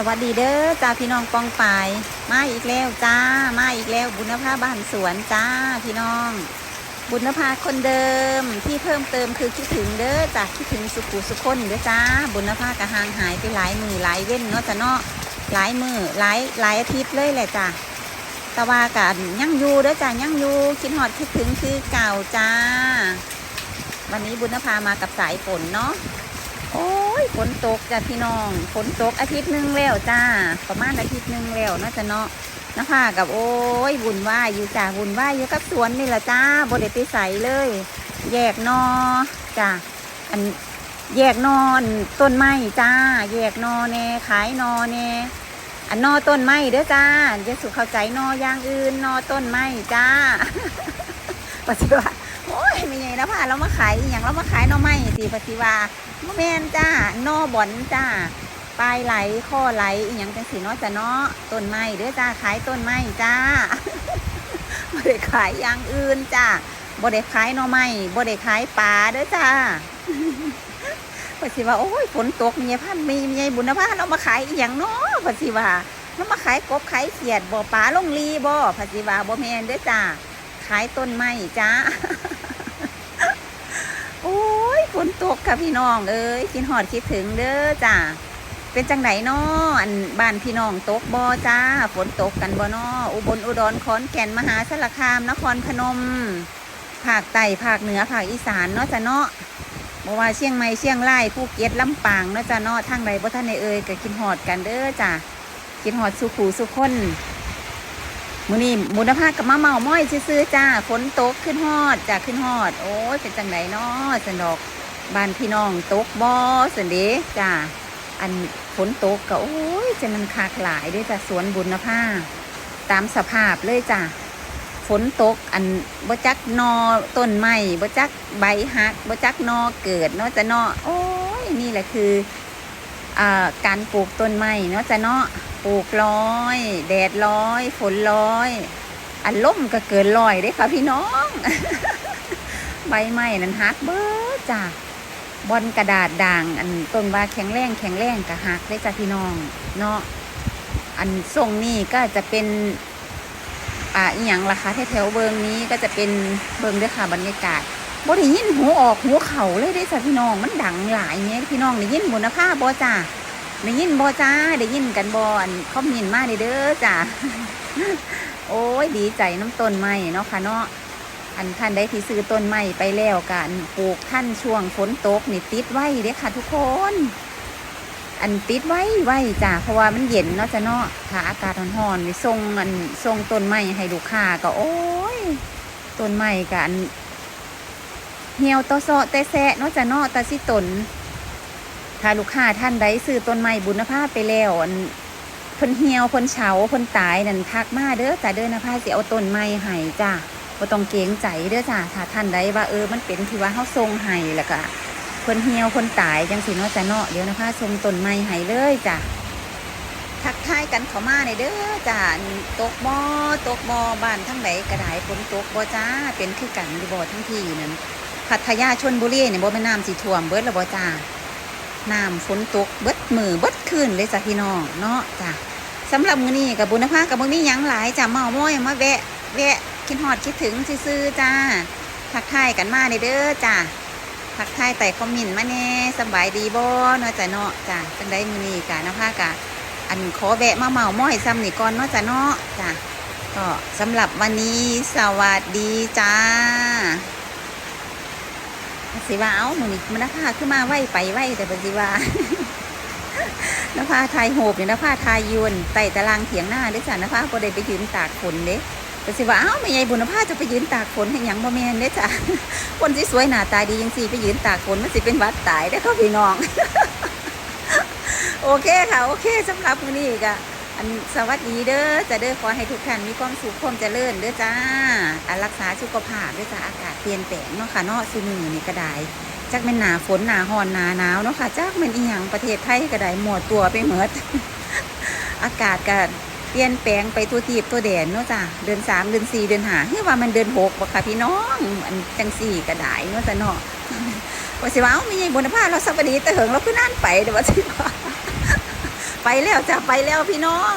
สวัสดีเด้อจ้าพี่น้องปองปายมาอีกแล้วจ้ามาอีกแล้วบุญภาบ้านสวนจ้าพี่น้อง บุญภาคนเดิมที่เพิ่มเติมคือคิดถึงเด้อจ้าคิดถึงสุขุสุคนเด้อจ้าบุญภากระหางหายไปหลายมือหลายเว้นเนาะจ้ะเนาะหลายมือหลายหลายอาทิตย์เลยแหละจ้าต่ว่ากันยังยูเด้อจ้ายังยูคิดหอดคิดถึงคือเก่าจ้า วันนี้บุญภามากับสายฝนเนาะ ฝนตกจ้ะพี่น้องฝนตกอาทิตย์หนึงแล้วจ้า ประมาณอาทิตย์หนึงแล้วเนาจะเนาะนะคะกับโอ้ยบุญว่าอยู่จ้าบุญว่าอยู่กับสวนนี่แหละจ้าบไดไปใส่เลย แยกนอจ้าอันแยกนอนต้นไม้จ้า แยกนอเน่ขายนอเน่อันนอต้นไม้เด้อจ้าจะสุเข้าใจนอย่างอื่นนอต้นไม้จ้าปัจจุบันโอ้ ยไม่ไงนะพ่าเรามาขายอหย่างเรามาขายหนอไม้สิปัจจุบันบ่แม่นจ้าโนบอนจ้าปลายไหลข้อไหลอีหยังจังสีเนาะจ้ะเนาะต้นไม้เด้อจ้าขายต้นไม้จ้าบ่ได้ขายอย่างอื่นจ้าบ่ได้ขายหน่อไม้บ่ได้ขายปลาเด้อจ้าเพอสิว่าโอ้ยฝนตกมีพันมีมีบุญพาเรามาขายอีหยังเนาะเพอสิว่าเรามาขายกบขายเขียดบ่อปลาลงลีบ่เพอสิว่าบ่แมนเด้อจ้าขายต้นไม้จ้า นตกค่ะพี่น้องเอ้ยคิดหอดคิดถึงเด้อจ้าเป็นจังไหนน้ออันบ้านพี่น้องตกบ่จ้า ฝนตกกันบ่น้ออุบลอุดรขอนแก่นมหาสารคาม นครพนมภาคใต้ภาคเหนือภาคอีสานเนาะจ้ะเนาะบ่ว่าเชียงใหม่เชียงรายภูเก็ตลำปางเนาะจ้ะเนาะทางใดบ่ท่านในเอ่ยก็คิดหอดกันเด้อจ้าคิดหอดสุขูสุขคนมือนี้มูลภาพกับมาเมาม้อยซื่อจ้าฝนตกขึ้นฮอดจ้าขึ้นฮอด โอ้ยเป็นจังไดเนาะสนดอก บ้านพี่น้องตกบ่สันเดจ้าอันฝนตกก็โอ้ยจะมันคักหลายด้วยจ้ะสวนบุญภาตามสภาพเลยจ้ะฝนตกอันบ่จักนอต้นไม้บ่จักใบหักบ่จักนอเกิดเนาะจะนาะโอ้ยนี่แหละคืออ่าการปลูกต้นไม้เนาะจะเนาะปลูกร้อย แดดร้อย ฝนร้อย อันล่มก็เกินร้อยเด้ค่ะพี่น้อง ใบไม้นั้นหักเบิดจ้ะ บอนกระดาษด่าง อันต้นว่าแข็งแรงแข็งแรงกะหักได้จ้ะพี่น้องเนาะอันทรงนี่ก็จะเป็นอ่าอีหยังล่ะคะแถวเบิงนี้ก็จะเป็นเบิงด้วยค่ะบรรยากาศบ่ได้ยินหูออกหูเข่าเลยได้จ้ะพี่น้องมันดังหลายเนี่ยพี่น้องได้ยินบุญภาพบ่จ้าได้ยินบ่จ้าได้ยินกันบ่อันคอมเมนมาเด้อเด้อจ้าโอ้ยดีใจน้ำต้นไม้เนาะค่ะเนาะ อันท่านได้ที่ซื้อต้นไม้ไปแล้วกันปลูกท่านช่วงฝนตกนี่ติดไว้เด้อค่ะ ทุกคน อันติดไว้ไว้จ้ะเพราะว่ามันเย็นเนาะจ้ะเนาะถ้าอากาศร้อนๆนี่ส่งอันส่งต้นไม้ให้ลูกค้าก็โอ้ยต้นไม้กัอันเหี่ยวตอซอแต่แซะเนาะจ้ะเนาะตาสิตนถ้าลูกค้าท่านใดซื้อต้นไม้บุญภาพไปแล้วอันเพิ่นเหี่ยวเพิ่นเฉาเพิ่นตายนั่นทักมาเด้อจ้ะเด้อนะพาสิเอาต้นไม้ให้จ้ะ บ่ต้องเกรงใจเด้อจ้าถ้าท่านใดว่าเออมันเป็นที่ว่าเฮาทรงให้แล้วก็คนเหี่ยวคนตายจังสิเนาะจ้ะเนาะเดี๋ยวนะคะทรงต้นไม้ให้เลยจ้ะทักทายกันเขามาในเด้อจ้าตกบ่ตกบ่บ้านทั้งใดกระดายฝนตกบ่จ้าเป็นคือกันอยู่บ่ทั้งที่นั่นพัทยาชนบุรีเนี่ยบ่แม่น้ำสิท่วมเบิดล้วบ่จ้าน้ำฝนตกเบิดมือเบิดคืนเลยจ้ะพี่น้องเนาะจ้ะสำหรับมื้อนี้กับบุญภากับบ่มีหยังหลายจ้ะเมาม้อยมาแวะแวะ คิดฮอดคิดถึงซื่อจ้าทักทายกันมาในเด้อจ้าทักทายแต่คอมเมนต์มาแน่สบายดีบ่เนาะจ้ะเนาะจ้าจังได้มือนี้กะนะพากะอันขอแวะมาเมาม้อยซ้ำนี่ก่อนเนาะจ้ะเนาะจ้าก็สำหรับวันนี้สวัสดีจ้าสิว่าเอ้ามือนี้มันนภาขึ้นมาไหวไปไหวแต่ปฏิว่านภาทายโหบเนี่ยนภาทายยวนไต่ตารางเถียงหน้าด้อจ้ะนภาก็ได้ไปยืนตากฝนเด้ ก็สิว่าเอ้าไม่ใหญ่บุญภาจะไปยืนตากฝนให้หยังบ่แม่นเด้อจ้ะคนที่สวยหน้าตาดียังสี่ไปยืนตากฝนมันสิเป็นวัดตายได้อครับพี่น้อง โอเคค่ะโอเคสำหรับมื้อนี้ก็อันสวัสดีเด้อจะเด้อขอให้ทุกท่านมีความสุขความเจริญเด้อจ้าอันรักษาสุขภาพเด้อจ้าอากาศเปลี่ยนแปลงเนาะค่ะเนาะซุมือนี่ก็ได้จักแม่นหนาฝนหนาฮ้อนหนาหนาวเนาะค่ะจักแม่นอีหยังประเทศไทยก็ได้หมดตัวไปหมด อากาศก็ เปลี่ยนแปลงไปตัวทีบตัวแดนเนาะจ้ะเดือนสามเดือนสี่เดือนหาเฮ้ยว่ามันเดือนหกบ่ค่ะพี่น้องอันจังสี่ก็ได้เนาะจ้ะเนาะว่าสิว่าเอ้ามีบุญภาเราสัปดีแต่เหิงเราขึ้นั่นไปเดี๋ยวว่าสิว่าไปแล้วจ้ะไปแล้วพี่น้อง